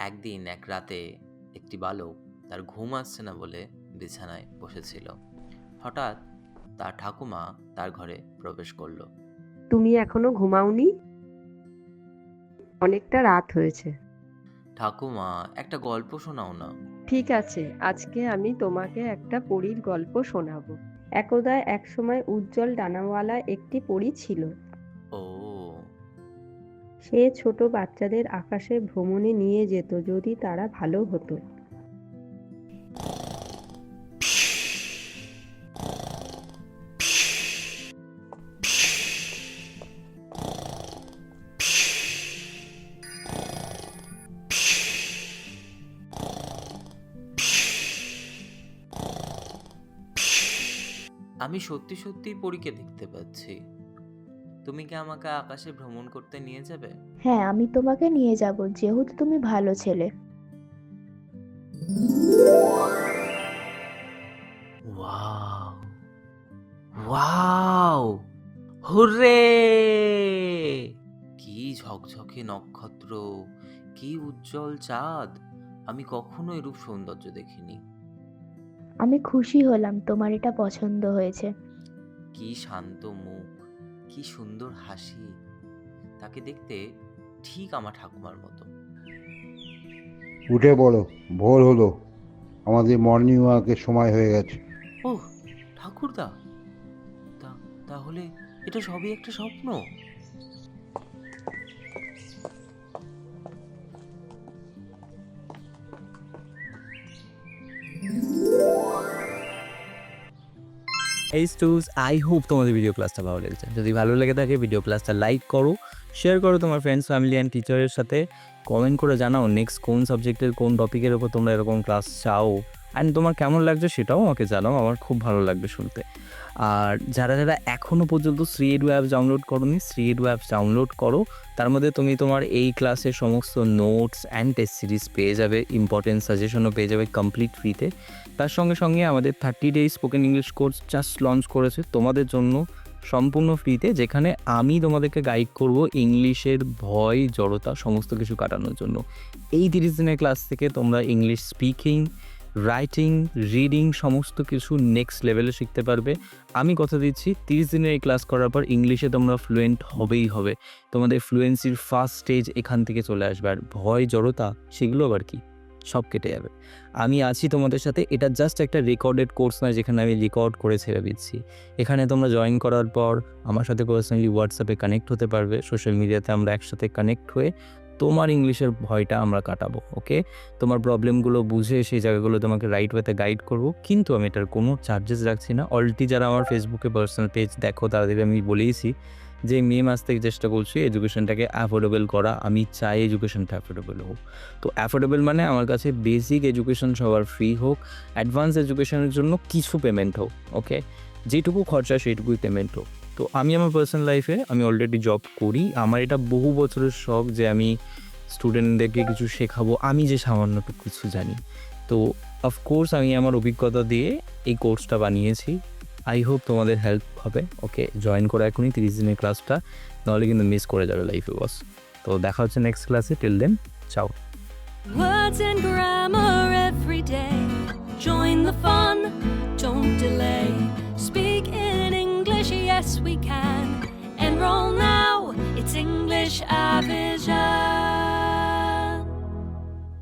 একদিন এক রাতে একটি বালক তার ঘুম আসছে না বলে বিছানায় বসেছিল। হঠাৎ তার ঠাকুমা তার ঘরে প্রবেশ করল। তুমি এখনও ঘুমাওনি? অনেকটা রাত হয়েছে। ঠাকুমা একটা গল্প শোনাও না। ঠিক আছে আজকে আমি তোমাকে একটা পরীর গল্প শোনাবো। একদা এক সময় উজ্জ্বল ডানাওয়ালা একটি পরী ছিল। ও সে ছোট বাচ্চাদের আকাশে ভ্রমণে নিয়ে যেত যদি তারা ভালো হতো। আমি সত্যি সত্যি পরীকে দেখতে পাচ্ছি। তুমি কি আমাকে আকাশে ভ্রমণ করতে নিয়ে যাবে? হ্যাঁ আমি তোমাকে নিয়ে যাব যেহেতু তুমি ভালো ছেলে। Wow wow hurray! কি ঝকঝকে নক্ষত্র কি উজ্জ্বল চাঁদ। আমি কখনো এরূপ সৌন্দর্য দেখিনি। আমি খুশি হলাম তোমার এটা পছন্দ হয়েছে। কি শান্ত মুখ কি সুন্দর হাসি। তাকে দেখতে ঠিক আমার ঠাকুমার মতো। উঠে পড়ো ভোর হলো। আমাদের মর্নিং ওয়াকের সময় হয়ে গেছে। ওহ ঠাকুরদা। তা তাহলে এটা সবই একটা স্বপ্ন? এই স্টুস আই হোপ তোমাদের ভিডিও ক্লাসটা ভালো লেগেছে। যদি ভালো লেগে থাকে ভিডিও ক্লাসটা লাইক করো শেয়ার করো তোমার ফ্রেন্ডস ফ্যামিলি অ্যান্ড টিচারের সাথে। কমেন্ট করে জানাও নেক্সট কোন সাবজেক্টের কোন টপিকের ওপর তোমরা এরকম ক্লাস চাও। অ্যান্ড তোমার কেমন লাগছে সেটাও আমাকে জানাও, আমার খুব ভালো লাগবে শুনতে। আর যারা যারা এখনও পর্যন্ত শ্রী এডু অ্যাপ ডাউনলোড করোনি, শ্রী এডু অ্যাপ ডাউনলোড করো। তার মধ্যে তুমি তোমার এই ক্লাসের সমস্ত নোটস অ্যান্ড টেস্ট সিরিজ পেয়ে যাবে ইম্পর্টেন্ট সাজেশনও পেয়ে যাবে কমপ্লিট ফ্রিতে তার সঙ্গে সঙ্গে আমাদের thirty days spoken English course just launch করেছে, তোমাদের জন্য সম্পূর্ণ ফ্রিতে যেখানে আমি তোমাদেরকে গাইড করব ইংলিশের ভয়, জড়তা, সমস্ত কিছু কাটানোর জন্য। এই তিরিশ দিনের ক্লাস থেকে তোমরা ইংলিশ স্পিকিং রাইটিং রিডিং সমস্ত কিছু নেক্সট লেভেলে শিখতে পারবে। আমি কথা দিচ্ছি, তিরিশ দিনের এই ক্লাস করার পর ইংলিশে তোমরা ফ্লুয়েন্ট হবেই হবে। তোমাদের ফ্লুয়েন্সির ফার্স্ট স্টেজ এখান থেকে চলে আসবে। আর ভয়, জড়তা, সেগুলো আবার কি? সব কেটে যাবে। আমি আছি তোমাদের সাথে। এটা জাস্ট একটা রেকর্ডেড কোর্স নয়, যেখানে আমি রেকর্ড করে ছেড়ে দিচ্ছি। এখানে তোমরা জয়েন করার পর আমার সাথে পার্সোনালি হোয়াটসঅ্যাপে কানেক্ট হতে পারবে। সোশ্যাল মিডিয়াতে আমরা একসাথে কানেক্ট হয়ে তোমার ইংলিশের ভয়টা আমরা কাটাবো ওকে তোমার প্রবলেমগুলো বুঝে সেই জায়গাগুলো তোমাকে রাইট ওয়েতে গাইড করব। কিন্তু আমি এটার কোনো চার্জেস রাখছি না। অলরেডি যারা আমার ফেসবুকে পার্সোনাল পেজ দেখো তাদেরকে আমি বলেইছি যে মে মাস থেকে চেষ্টা করছি এডুকেশনটাকে অ্যাফোর্ডেবল করা। আমি চাই এডুকেশনটা অ্যাফোর্ডেবল হোক। তো অ্যাফোর্ডেবল মানে আমার কাছে বেসিক এডুকেশন সবার ফ্রি হোক। অ্যাডভান্স এডুকেশনের জন্য কিছু পেমেন্ট হোক ওকে যেটুকু খরচা, সেইটুকুই পেমেন্ট হোক। তো আমি আমার পার্সোনাল লাইফে আমি অলরেডি জব করি। আমার এটা বহু বছরের শখ যে আমি স্টুডেন্টদেরকে কিছু শেখাবো। আমি যে সামান্যটুকু কিছু জানি। তো অফকোর্স আমি আমার অভিজ্ঞতা দিয়ে এই কোর্সটা বানিয়েছি। আই হোপ তোমাদের হেল্প হবে। ওকে জয়েন করো এখনই তিরিশ দিনের ক্লাসটা নাহলে কিন্তু মিস করে যাবে লাইফে বস তো দেখা হচ্ছে নেক্সট ক্লাসে টিল দেন চাও Words and grammar every day. Join the fun, don't delay. we can. Enroll now, it's English Avision.